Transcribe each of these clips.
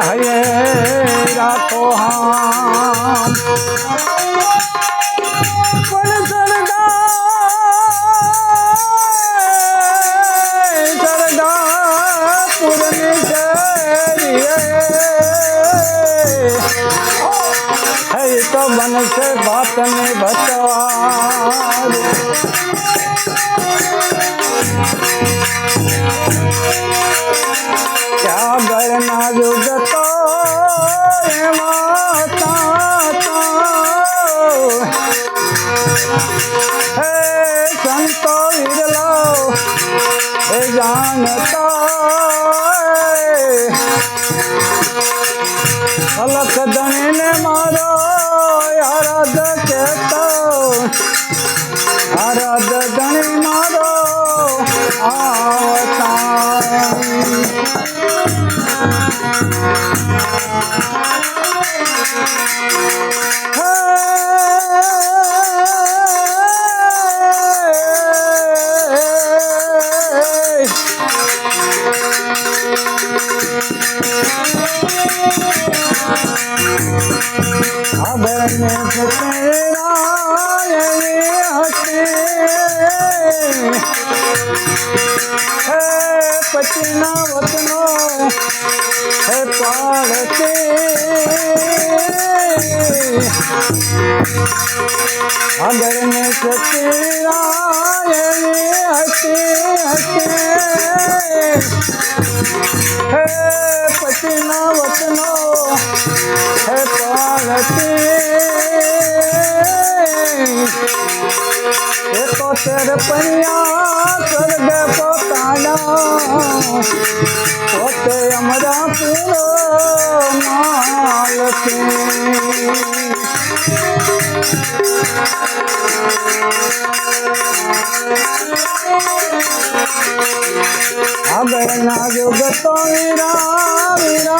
હયે રાખો હામ પણ સરદાર પુરની હે તો ગળના યુગ હે પતિના વતનો હે પાડતે ખબરને સતીરાય હતી હતી હે એ તો તેર પૈયા સ્વર્ગ પોતાના પોતે અમરા પૂરો આગળના યુગ તો વીરા વીરા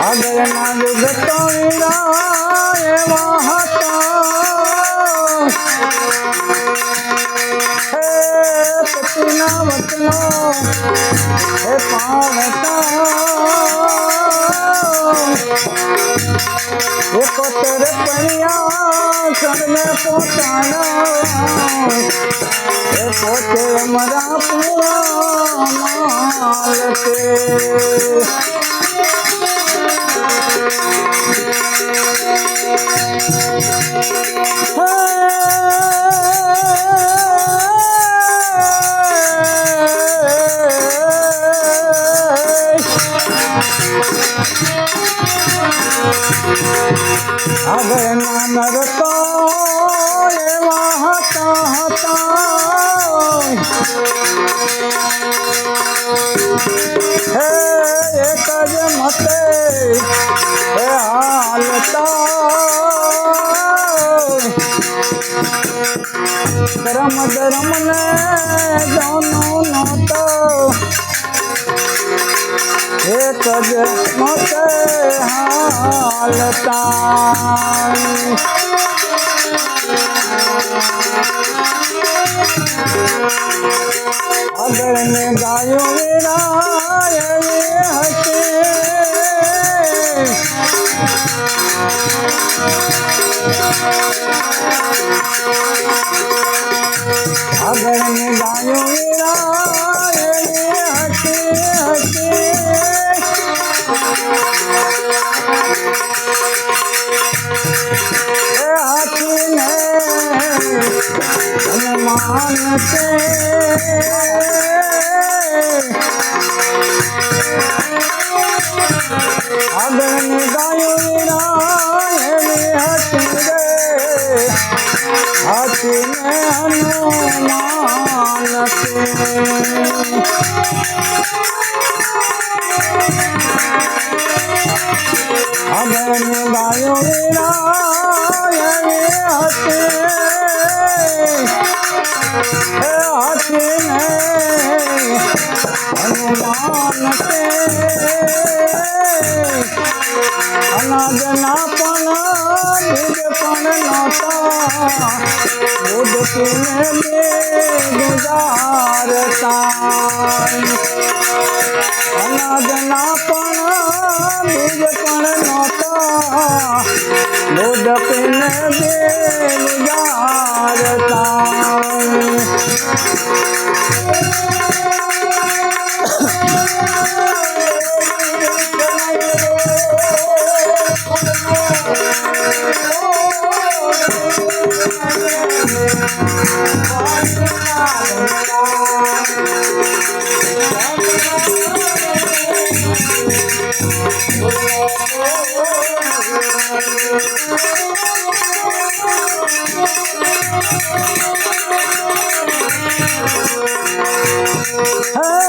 આગળના યુગ તો વીરા વતનો હે પાણતા એકોતેર પૈયા સર્વે પોતાના એ પોતે અમારા પૂરા માલ છે નાનર તો એવા હતા હતા. હે, એક જ મતે, હે હાલતા ધરમ ધરમ ને જાનો એક જ મતે હાલતા આગળ ને ગાયો વિરાય હશે આગળ ને ગાયો છે આગળની ગાયો હનુમાન તે અબન ગાયો વિરાય રે હતે હે પણ નહોતા બુદ્ધ તીને બે ગુજારતા અનાજના પણ બીજ પણ નહોતા બુદ્ધ તીને બે ગુજારતા હે